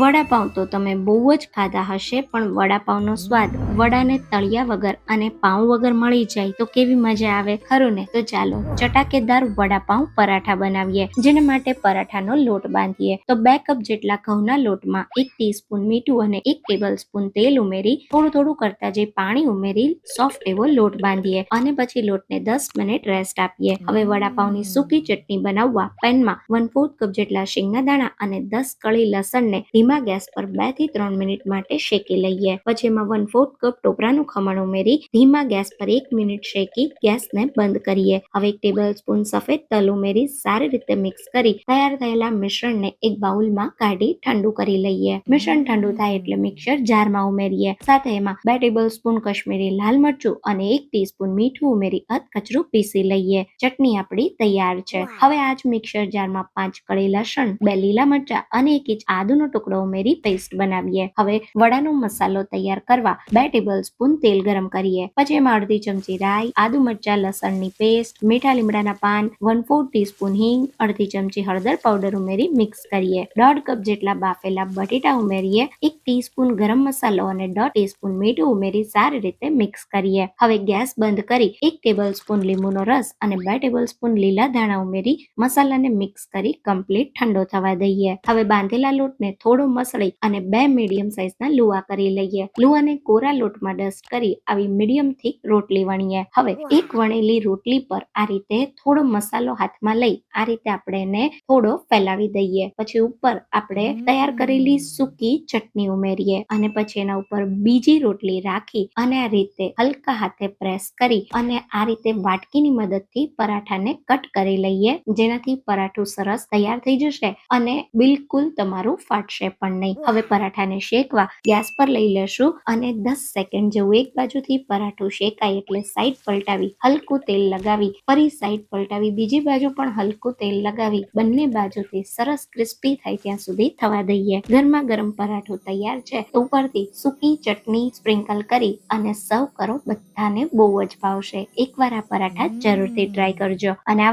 વડાપાઉં તો તમે બહુ જ ખાધા હશે, પણ વડાપાઉંનો સ્વાદ વડાને તળિયા વગર અને પાઉં વગર મળી જાય તો કેવી મજા આવે? ખરું ને? તો ચાલો ચટાકેદાર વડાપાઉં પરાઠા બનાવીએ, જેના માટે પરાઠાનો લોટ બાંધીએ. તો બે કપ જેટલા ઘઉંના લોટમાં એક ટીસ્પૂન મીઠું અને એક ટેબલ સ્પૂન તેલ ઉમેરી, થોડું થોડું કરતા જે પાણી ઉમેરી, સોફ્ટ એવો લોટ બાંધીએ અને પછી લોટને દસ મિનિટ રેસ્ટ આપીએ. હવે વડાપાઉંની સૂકી ચટણી બનાવવા પેનમાં વન ફોર્થ કપ જેટલા શેંગના દાણા અને દસ કળી લસણને ધીમા ગેસ પર બેથી ત્રણ મિનિટ માટે શેકી લઈએ. પછી એમાં વન ફોર્થ કપ ટોપરાનું ખમણ ઉમેરી ધીમા ગેસ પર એક મિનિટ શેકી ગેસને બંધ કરીએ. હવે એક ટેબલ સ્પૂન સફેદ તલ ઉમેરી સારી રીતે મિક્સ કરી તૈયાર થયેલા મિશ્રણને એક બાઉલમાં કાઢી ઠંડુ કરી લઈએ. મિશ્રણ ઠંડુ થાય એટલે મિક્સર જારમાં ઉમેરીએ. સાથે એમાં બે ટેબલ સ્પૂન કશ્મીરી લાલ મરચું અને એક ટીસ્પૂન મીઠું ઉમેરી અધકચરું પીસી લઈએ. ચટણી આપણી તૈયાર છે. હવે આ જ મિક્સર જારમાં પાંચ કળી લસણ બે લીલા મરચા અને એક ઇંચ આદુનો ટુકડો ઉમેરી પેસ્ટ બનાવીએ. હવે વડાનો મસાલો તૈયાર કરવા બે ટેબલ સ્પૂન તેલ ગરમ કરીએ. પછી એમાં અડધી ચમચી રાઈ, આદુ મરચા, લસણની પેસ્ટ મીઠા લીમડાના પાન વન ફોર ટીસ્પૂન હિંગ, અડધી ચમચી હળદર પાવડર ઉમેરી મિક્સ કરીએ. દોઢ કપ જેટલા બાફેલા બટેટા ઉમેરીએ. એક ટીસ્પૂન ગરમ મસાલો અને દોઢ ટીસ્પૂન મીઠું ઉમેરી સારી રીતે મિક્સ કરીએ. હવે ગેસ બંધ કરી એક ટેબલ સ્પૂન લીંબુનો રસ અને બે ટેબલ સ્પૂન લીલા ધાણા ઉમેરી મસાલાને મિક્સ કરી કમ્પ્લીટ ઠંડો થવા દઈએ. હવે બાંધેલા લોટને થોડો મસળી અને બે મીડિયમ સાઇઝના લુવા કરી લઈએ. લુવાને કોરા લોટમાં ડસ્ટ કરી આવી મીડિયમ થીક રોટલી વણીએ હવે એક વણેલી રોટલી પર આ રીતે થોડો મસાલો હાથમાં લઈ આ રીતે આપણે એને થોડો ફેલાવી દઈએ. પછી ઉપર આપણે તૈયાર કરેલી સૂકી ચટણી ઉમેરીએ અને પછી એના ઉપર બીજી રોટલી રાખી અને આ રીતે હલકા હાથે પ્રેસ કરી અને આ રીતે વાટકીની મદદથી પરાઠાને કટ કરી લઈએ. જેનાથી પરાઠું સરસ તૈયાર થઈ જશે અને બિલકુલ તમારું ફાટશે. પણ નહીં. હવે પરાઠાને શેકવા ગેસ પર લઈ લેશું અને દસ સેકન્ડ જેવું એક બાજુથી પરાઠું શેકાય એટલે સાઈડ પલટાવી હલકું તેલ લગાવી, ફરી સાઈડ પલટાવી, બીજી બાજુ પણ હલકું તેલ લગાવી, બંને બાજુથી સરસ ક્રિસ્પી થાય ત્યાં સુધી થવા દઈએ. ગરમા ગરમ પરાઠું તૈયાર છે ઉપરથી સૂકી ચટણી સ્પ્રિંકલ કરી અને સર્વ કરો બધાને બહુ જ ભાવશે. એકવાર આ પરાઠા જરૂરથી ટ્રાય કરજો. અને